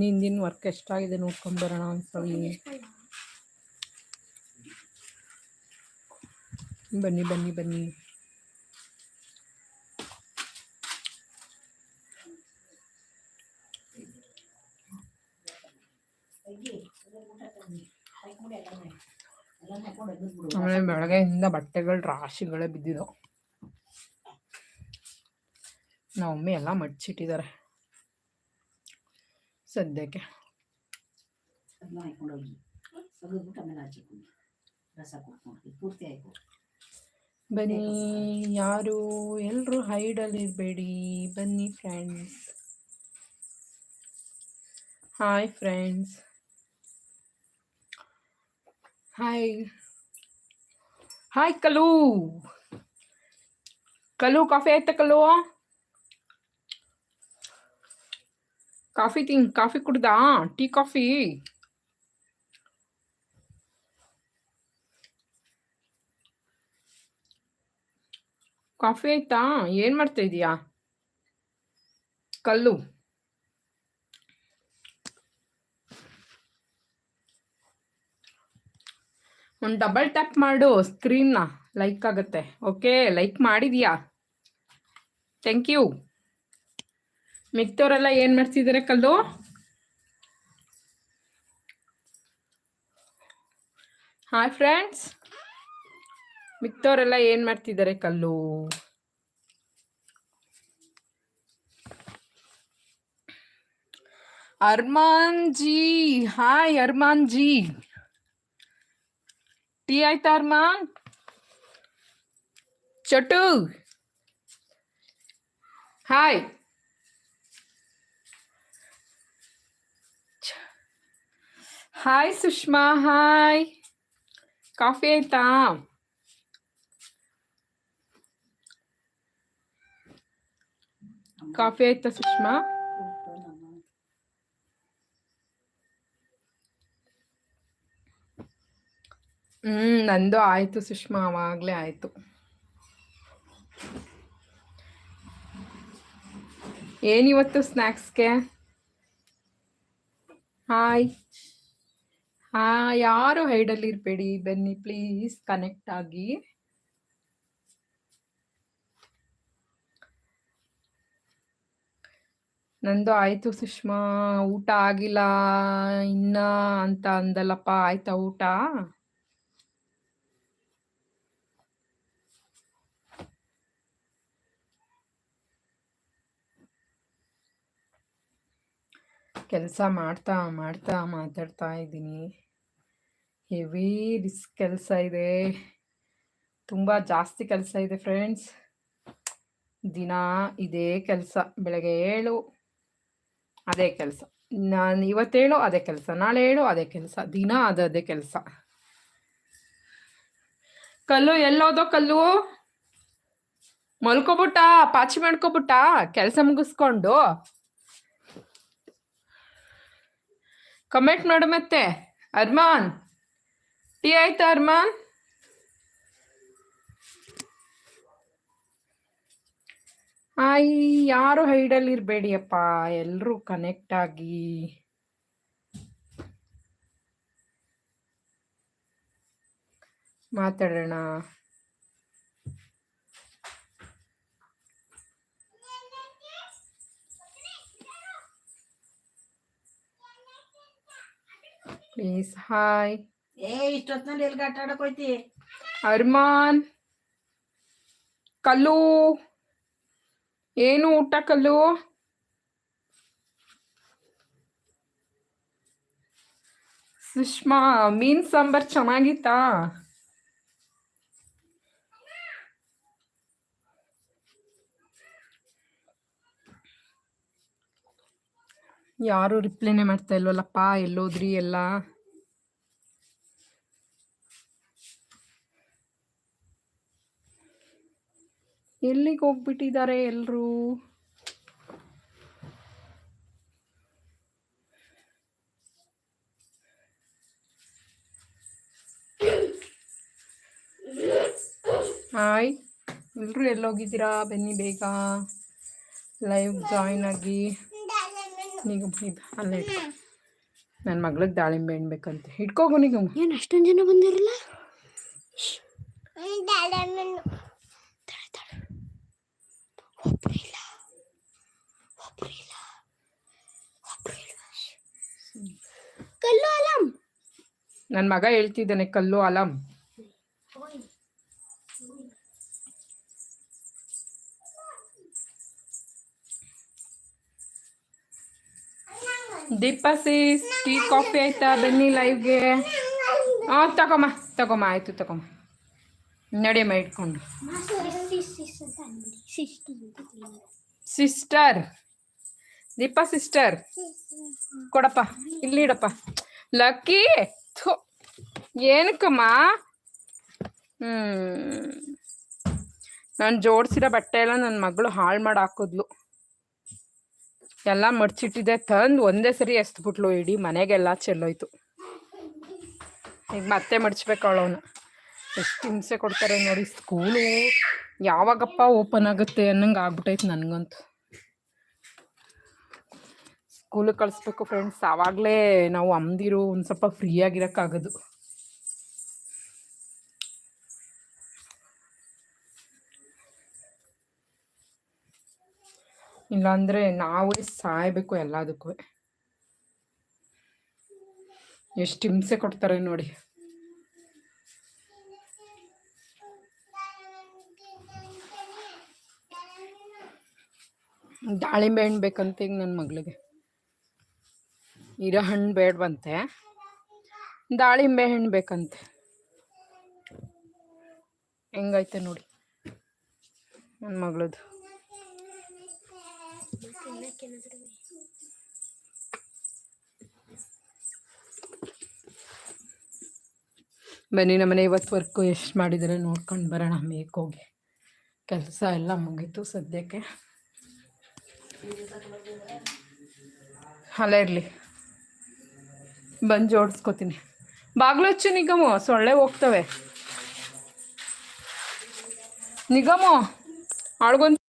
ಹಿಂದಿನ ವರ್ಕ್ ಎಷ್ಟಾಗಿದೆ ನೋಡ್ಕೊಂಡು ಬರೋಣ ಒಂದ್ಸಲಿ. ಬನ್ನಿ ಬನ್ನಿ ಬನ್ನಿ. ಆಮೇಲೆ ಬೆಳಗ್ಗೆಯಿಂದ ಬಟ್ಟೆಗಳು, ರಾಶಿಗಳೇ ಬಿದ್ದಿದ್ದವು ನಮ್ಮಮ್ಮಿ ಎಲ್ಲ ಮಡ್ಚಿಟ್ಟಿದ್ದಾರೆ ಸದ್ಯಕ್ಕೆ ಅದನ್ನ ಹಾಕೊಂಡೋಗಿ ತೆಗೆದ್ಬಿಟ್ಟು ಆಮೇಲೆ ಹಚ್ಚಿಕೊಂಡು ರಸ ಪೂರ್ತಿ ಬನ್ನಿ ಯಾರು? ಎಲ್ಲರೂ ಹೈಡಲ್ಲಿ ಇರಬೇಡಿ. ಬನ್ನಿ friends hi friends hi hi ಕಲು ಕಲು ಕಾಫಿ ಆಯ್ತಾ ಕಲು ಕಾಫಿ ತಿಂಗ್ ಕಾಫಿ ಕುಡ್ದಾ? Tea, coffee? ಕಾಫಿ ಆಯ್ತಾ? ಏನ್ ಮಾಡ್ತಾ ಇದೀಯಾ? ಕಲ್ಲು. ಒಂದು ಡಬಲ್ ಟ್ಯಾಪ್ ಮಾಡು ಸ್ಕ್ರೀನ್ನ ಲೈಕ್ ಆಗುತ್ತೆ. ಓಕೆ ಲೈಕ್ ಮಾಡಿದ್ಯಾ? ಥ್ಯಾಂಕ್ ಯು ಮಿಕ್ತವರೆಲ್ಲ ಏನ್ ಮಾಡ್ತಿದ್ದಾರೆ ಕಲ್ಲು? ಹಾಯ್ ಫ್ರೆಂಡ್ಸ್ ಮಿಕ್ತವರೆಲ್ಲ ಏನ್ ಮಾಡ್ತಿದ್ದಾರೆ ಕಲ್ಲು? ಅರ್ಮಾನ್ ಜಿ ಹಾಯ್ ಅರ್ಮಾನ್ ಜಿ ಟೀ ಆಯ್ತಾ Arman? ಚಟು. Hi hi Sushma hi coffee ಆಯ್ತಾ ಕಾಫಿ ಆಯ್ತಾ ಸುಷ್ಮಾ ಹ್ಮ್ ನಂದು ಆಯ್ತು ಸುಷ್ಮಾ ಅವಾಗ್ಲೇ ಆಯ್ತು ಏನಿವತ್ತು ಸ್ನ್ಯಾಕ್ಸ್ಗೆ ಹಾಯ್ ಹಾ ಯಾರು ಹೈಡಲ್ಲಿ ಇರಬೇಡಿ. ಬನ್ನಿ ಪ್ಲೀಸ್ ಕನೆಕ್ಟ್ ಆಗಿ. ನಂದು ಆಯ್ತು ಸುಷ್ಮಾ. ಊಟ ಆಗಿಲ್ಲ. ಇನ್ನ ಅಂತ ಅಂದಲ್ಲಪ್ಪ, ಆಯ್ತಾ ಊಟ? ಕೆಲಸ ಮಾಡ್ತಾ ಮಾಡ್ತಾ ಮಾತಾಡ್ತಾ ಇದ್ದೀನಿ. ಹೆವಿ ರಿಸ್ಕ್ ಕೆಲಸ ಇದೆ. ತುಂಬ ಜಾಸ್ತಿ ಕೆಲಸ ಇದೆ ಫ್ರೆಂಡ್ಸ್. ದಿನ ಇದೇ ಕೆಲಸ. ಬೆಳಗ್ಗೆ ಏಳು, ಅದೇ ಕೆಲಸ. ನಾನು ಇವತ್ತೇಳು ಅದೇ ಕೆಲಸ. ನಾಳೆ ಹೇಳು, ಅದೇ ಕೆಲಸ. ದಿನ ಅದೇ ಕೆಲಸ. ಕಲ್ಲು ಎಲ್ಲೋದೋ ಕಲ್ಲು? ಮಲ್ಕೊಬಿಟ್ಟ? ಪಾಚಿ ಮಾಡ್ಕೊಬಿಟ್ಟ? ಕೆಲಸ ಮುಗಿಸ್ಕೊಂಡು? ಕಮೆಂಟ್ ಮಾಡು ಮತ್ತೆ. ಅರ್ಮಾನ್. ಟೀ ಆಯ್ತಾ ಅರ್ಮಾನ್ ಆಯ್ ಯಾರು ಹೈಡಲ್ಲಿ ಇರಬೇಡಿಯಪ್ಪ ಎಲ್ಲರೂ ಕನೆಕ್ಟ್ ಆಗಿ. ಮಾತಾಡೋಣ. ಪ್ಲೀಸ್ ಹಾಯ್ ಏ ಇಷ್ಟೊತ್ತಿನಲ್ಲಿ ಎಲ್ಲಿ ಆಟ ಆಡಕ್ ಹೋಯ್ತಿ? ಅರ್ಮಾನ್, ಕಲ್ಲು, ಏನು ಊಟ ಕಲ್ಲು? ಸುಷ್ಮಾ, ಮೀನ್ ಸಾಂಬಾರ್ ಚೆನ್ನಾಗಿತ್ತಾ? ಯಾರು ರಿಪ್ಲೈನೇ ಮಾಡ್ತಾ ಇಲ್ವಲ್ಲಪ್ಪ, ಎಲ್ಲೋದ್ರಿ ಎಲ್ಲ? ಎಲ್ಲಿಗೆ ಹೋಗ್ಬಿಟ್ಟಿದ್ದಾರೆ ಎಲ್ಲರೂ ಹಾಯ್. ಎಲ್ಲರೂ ಎಲ್ಲೋಗಿದ್ದೀರಾ? ಬನ್ನಿ ಬೇಗ. ಲೈವ್ ಜಾಯಿನ್ ಆಗಿ. ಅಲ್ಲೇ ನನ್ನ ಮಗಳಿಗೆ ದಾಳಿಂಬೆ ಹಣ್ಣು ಬೇಕಂತೆ ಇಟ್ಕೋಗು ನಿಗಮ ಏನು ಅಷ್ಟೊಂದು ಜನ ಬಂದಿರಲ್ಲ ಒಬ್ರು ಇಲ್ಲ ಒಬ್ರು ಇಲ್ಲ ಒಬ್ರು ಇಲ್ಲ ಕಲ್ಲು ಅಲಂ ನನ್ನ ಮಗ ಹೇಳ್ತಿದ್ದಾನೆ, ಕಲ್ಲು ಅಲಂ. ದೀಪ ಸೀಸ್ ಟೀ, ಕಾಫಿ ಆಯ್ತಾ? ಬನ್ನಿ ಲೈವ್ಗೆ ಹಾಂ ತಗೊಮ್ಮ ತಗೊಮ್ಮ, ಆಯಿತು, ತಗೊಮ್ಮ. ನಡಿಯಮ್ಮ ಇಟ್ಕೊಂಡು. ಸಿಸ್ಟರ್ ದೀಪ ಸಿಸ್ಟರ್ ಕೊಡಪ್ಪ ಇಲ್ಲಿಡಪ್ಪ ಲಕ್ಕಿ ಥು. ಏನಕ್ಕಮ್ಮ? ಹ್ಮ್. ನಾನು ಜೋಡಿಸಿರೋ ಬಟ್ಟೆ ಎಲ್ಲ ನನ್ನ ಮಗಳು ಹಾಳು ಮಾಡಿ ಹಾಕಿದ್ಲು. ಎಲ್ಲ ಮಡ್ಚಿಟ್ಟಿದೆ ತಂದು ಒಂದೇ ಸರಿ ಎಸ್ದ್ಬಿಟ್ಲು ಇಡೀ ಮನೆಗೆಲ್ಲ ಚೆಲ್ಲೋಯ್ತು. ಈಗ ಮತ್ತೆ ಮಡ್ಚ್ಬೇಕು ಅವಳವನು. ಎಷ್ಟು ಹಿಂಸೆ ಕೊಡ್ತಾರೆ ನೋಡಿ. ಸ್ಕೂಲು ಯಾವಾಗಪ್ಪ ಓಪನ್ ಆಗುತ್ತೆ ಅನ್ನಂಗೆ ಆಗ್ಬಿಟ್ಟೈತೆ ನನಗಂತೂ. ಸ್ಕೂಲಿಗೆ ಕಳಿಸ್ಬೇಕು ಫ್ರೆಂಡ್ಸ್ ಆವಾಗಲೇ ನಾವು ಅಮ್ದಿರು ಒಂದು ಸ್ವಲ್ಪ ಫ್ರೀಯಾಗಿರೋಕ್ಕಾಗೋದು ಇಲ್ಲಾಂದರೆ ನಾವೇ ಸಾಯಬೇಕು ಎಲ್ಲದಕ್ಕೂ. ಎಷ್ಟು ಹಿಂಸೆ ಕೊಡ್ತಾರೆ ನೋಡಿ. ದಾಳಿಂಬೆ ಹಣ್ಣು ಬೇಕಂತ ಈಗ ನನ್ನ ಮಗಳಿಗೆ. ಇರೋ ಹಣ್ಣು ಬೇಡವಂತೆ. ದಾಳಿಂಬೆ ಹಣ್ಣು ಬೇಕಂತೆ. ಹೆಂಗೈತೆ ನೋಡಿ ನನ್ನ ಮಗಳದು. ಬನ್ನಿ ನಮ್ಮನೆ ಇವತ್ತು ವರ್ಕು ಎಷ್ಟು ಮಾಡಿದರೆ ನೋಡ್ಕೊಂಡು ಬರೋಣ ಮೇಕೋಗಿ ಕೆಲಸ ಎಲ್ಲ ಮುಗೀತು ಸದ್ಯಕ್ಕೆ. ಅಲ್ಲ ಇರಲಿ. ಬಂದು ಜೋಡಿಸ್ಕೋತೀನಿ. ಬಾಗ್ಲು ಹಚ್ಚು ನಿಗಮು ಸೊಳ್ಳೆ ಹೋಗ್ತವೆ. ನಿಗಮು ಆಳ್ಗೊಂದು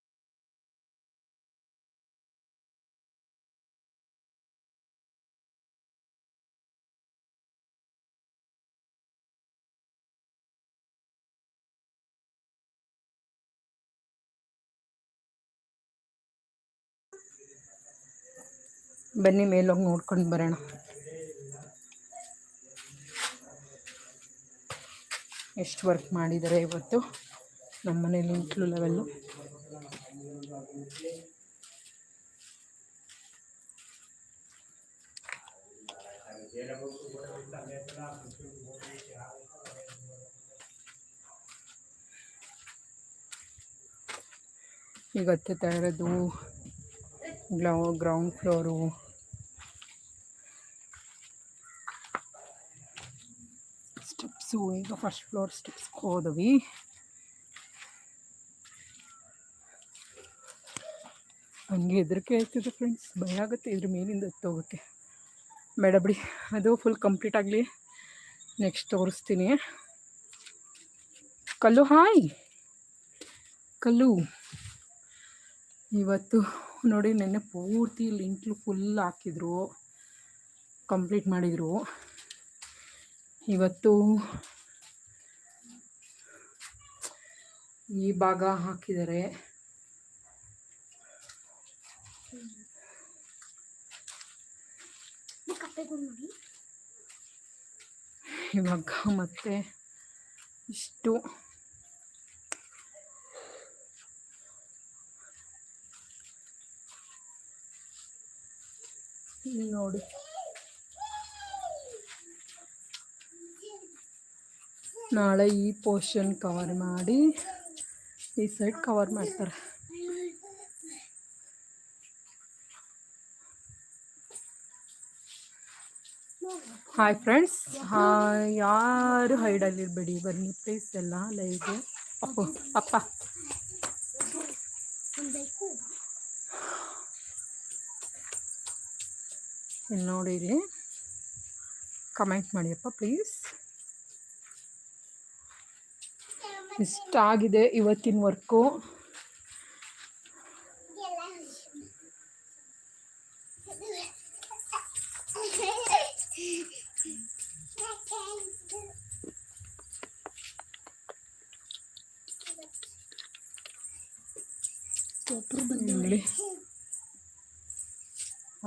ಬನ್ನಿ ಮೇಲೋಗಿ ನೋಡ್ಕೊಂಡು ಬರೋಣ. ಎಷ್ಟು ವರ್ಕ್ ಮಾಡಿದ್ದಾರೆ ಇವತ್ತು? ನಮ್ಮ ಮನೇಲಿ ಇಂಟ್ಲು ಲೆವೆಲ್ಲು ಈಗ ಹತ್ತುತ್ತಾ ಇರೋದು ಗ್ಲೌ ಗ್ರೌಂಡ್ ಫ್ಲೋರು ಸ್ಟೆಪ್ಸು ಈಗ ಫಸ್ಟ್ ಫ್ಲೋರ್ ಸ್ಟೆಪ್ಸ್ಗೆ ಹೋದವಿ. ಹಂಗೆ ಹೆದರಿಕೆ ಆಯ್ತದೆ ಫ್ರೆಂಡ್ಸ್ ಭಯ ಆಗುತ್ತೆ ಇದ್ರ ಮೇಲಿಂದ ಹತ್ತೋಗೋಕ್ಕೆ ಬೇಡ ಬಿಡಿ. ಅದು ಫುಲ್ ಕಂಪ್ಲೀಟ್ ಆಗಲಿ. ನೆಕ್ಸ್ಟ್ ತೋರಿಸ್ತೀನಿ. ಕಲ್ಲು, ಹಾಯ್! ಕಲ್ಲು. ಇವತ್ತು ನೋಡಿ ನೆನ್ನೆ ಪೂರ್ತಿ ಲಿಂಕ್ಲು ಫುಲ್ ಹಾಕಿದ್ರು. ಕಂಪ್ಲೀಟ್ ಮಾಡಿದರು. ಇವತ್ತು ಈ ಭಾಗ ಹಾಕಿದರೆ ಇವಾಗ ಮತ್ತೆ ಇಷ್ಟು. ಇಲ್ಲಿ ನೋಡಿ. ನಾಳೆ ಈ ಪೋರ್ಷನ್ ಕವರ್ ಮಾಡಿ, ಈ ಸೈಡ್ ಕವರ್ ಮಾಡ್ತಾರೆ. ಹಾಯ್ ಫ್ರೆಂಡ್ಸ್ ಯಾರು ಹೈಡಲ್ಲಿರಬೇಡಿ ಬನ್ನಿ ಪ್ಲೀಸ್ ಎಲ್ಲ ಲೈವ್ಗೆ ಅಪ್ಪು, ಅಪ್ಪ. ಇಲ್ಲಿ ನೋಡಿ ಇಲ್ಲಿ ಕಮೆಂಟ್ ಮಾಡಿಯಪ್ಪ ಪ್ಲೀಸ್ ಇಷ್ಟಾಗಿದೆ ಇವತ್ತಿನ ವರ್ಕು.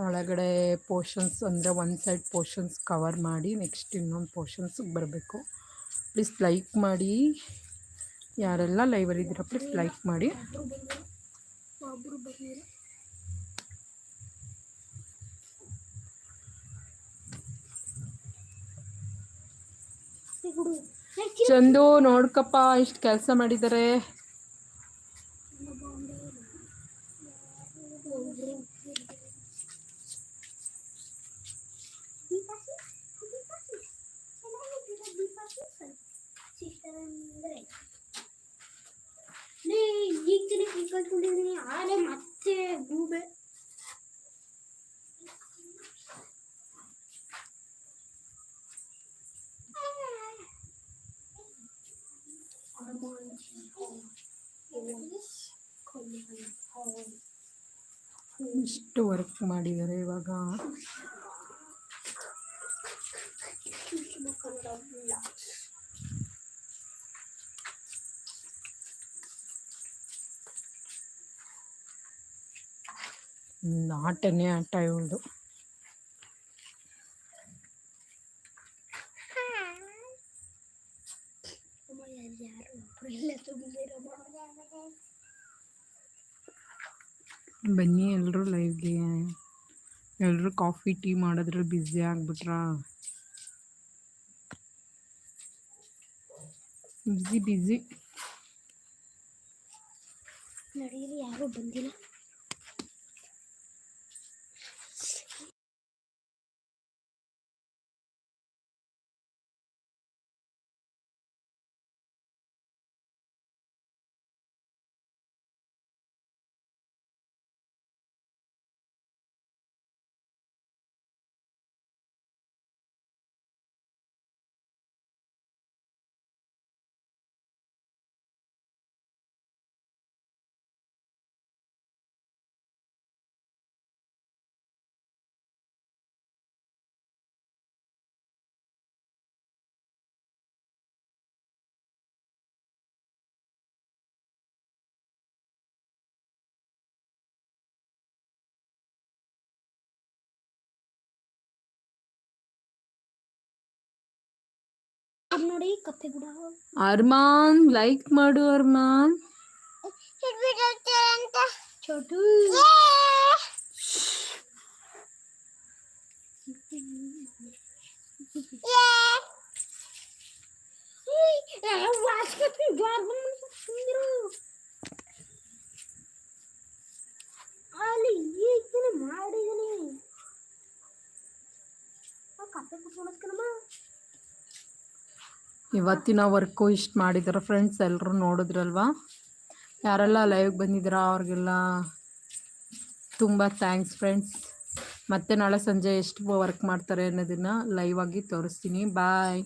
ಒಳಗಡೆ ಪೋರ್ಷನ್ಸ್ ಅಂದರೆ ಒಂದು ಸೈಡ್ ಪೋರ್ಷನ್ಸ್ ಕವರ್ ಮಾಡಿ ನೆಕ್ಸ್ಟ್ ಇನ್ನೊಂದು ಪೋರ್ಷನ್ಸ್ಗೆ ಬರಬೇಕು. ಪ್ಲೀಸ್ ಲೈಕ್ ಮಾಡಿ. ಯಾರೆಲ್ಲ ಲೈವಲ್ಲಿ ಇದ್ದೀರಾ ಪ್ಲೀಸ್ ಲೈಕ್ ಮಾಡಿ. ಚಂದು ನೋಡ್ಕಪ್ಪ ಇಷ್ಟು ಕೆಲಸ ಮಾಡಿದ್ದಾರೆ ಈಗ ತಾನೇ ಕ್ಲಿಕ್ ಹಾಕೊಂಡಿದ್ದೀನಿ ಆಲೆ ಮತ್ತೆ ಗೂಬೆ ಇಷ್ಟು ವರ್ಕ್ ಮಾಡಿದ್ದಾರೆ ಇವಾಗ. ನಾಟನೇ ಆಟ ಇವಳ್ದು. ಒಬ್ರು ಬನ್ನಿ ಎಲ್ಲರೂ ಲೈವ್ಗೆ ಎಲ್ಲರೂ ಕಾಫಿ ಟೀ ಮಾಡೋದ್ರಲ್ಲಿ ಬ್ಯುಸಿ ಆಗ್ಬಿಟ್ರಾ? ಬ್ಯುಸಿ ಬ್ಯುಸಿ ಯಾರು ಬಂದಿಲ್ಲ. ನೋಡಿ ಕಪ್ಪೆ ಗುಡ ಅರ್ಮಾನ್ ಲೈಕ್ ಮಾಡು ಅರ್ಮಾನ್ ಚೋಟು ಅಲ್ಲಿ ಈಗ ತಾನೇ ಮಾಡಿದೀನಿ ಆ ಕಪ್ಪೆ ಕುತ್ಕೊಳಕ್ಕನಮ್ಮ ಇವತ್ತಿನ ವರ್ಕು ಇಷ್ಟು ಮಾಡಿದ್ರ ಫ್ರೆಂಡ್ಸ್ ಎಲ್ಲರೂ ನೋಡಿದ್ರಲ್ವಾ? ಯಾರೆಲ್ಲ ಲೈವ್ಗೆ ಬಂದಿದ್ದೀರಾ ಅವ್ರಿಗೆಲ್ಲ ತುಂಬ ಥ್ಯಾಂಕ್ಸ್ ಫ್ರೆಂಡ್ಸ್ ಮತ್ತೆ ನಾಳೆ ಸಂಜೆ ಎಷ್ಟು ವರ್ಕ್ ಮಾಡ್ತಾರೆ ಅನ್ನೋದನ್ನು ಲೈವ್ ಆಗಿ ತೋರಿಸ್ತೀನಿ. ಬಾಯ್